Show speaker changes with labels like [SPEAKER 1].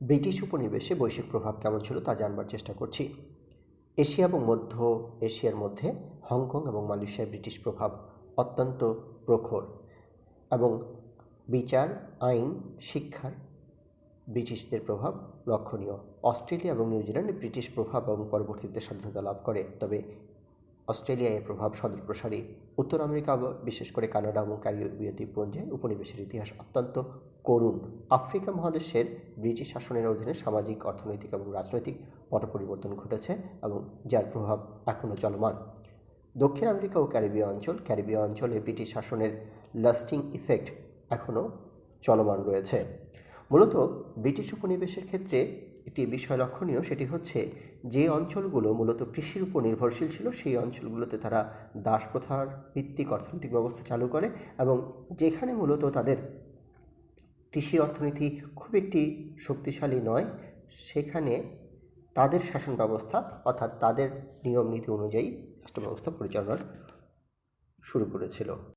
[SPEAKER 1] British উপনিবেশে বৈশ্বিক প্রভাব কেমন ছিল তা জানবার চেষ্টা করছি। এশিয়া এবং মধ্য এশিয়ার মধ্যে হংকং এবং মালয়েশিয়ায় ব্রিটিশ প্রভাব অত্যন্ত প্রখর এবং বিচার, আইন, শিক্ষার ব্রিটিশদের প্রভাব লক্ষণীয়। অস্ট্রেলিয়া এবং নিউজিল্যান্ডে ব্রিটিশ প্রভাব এবং পরবর্তীতে স্বাধীনতা লাভ করে। তবে অস্ট্রেলিয়ায় প্রভাব সদরপ্রসারী, উত্তর আমেরিকা বিশেষ করে কানাডা এবং ক্যারিবীয় দ্বীপপুঞ্জে উপনিবেশের ইতিহাস অত্যন্ত করুণ। আফ্রিকা মহাদেশের ব্রিটিশ শাসনের অধীনে সামাজিক, অর্থনৈতিক এবং রাজনৈতিক পট পরিবর্তন ঘটেছে এবং যার প্রভাব এখনও চলমান। দক্ষিণ আমেরিকা ও ক্যারিবীয় অঞ্চল, ক্যারিবীয় অঞ্চলে ব্রিটিশ শাসনের লাস্টিং ইফেক্ট এখনও চলমান রয়েছে। মূলত ব্রিটিশ উপনিবেশের ক্ষেত্রে একটি বিষয় লক্ষণীয় সেটি হচ্ছে যে অঞ্চলগুলো মূলত কৃষির উপর নির্ভরশীল ছিল, সেই অঞ্চলগুলোতে তারা দাস প্রথার ভিত্তিক অর্থনৈতিক ব্যবস্থা চালু করে এবং যেখানে মূলত তাদের কৃষি অর্থনীতি খুব একটি শক্তিশালী নয়, সেখানে তাদের শাসন ব্যবস্থা অর্থাৎ তাদের নিয়ম নীতি অনুযায়ী রাষ্ট্র ব্যবস্থা পরিচালনা শুরু করেছিল।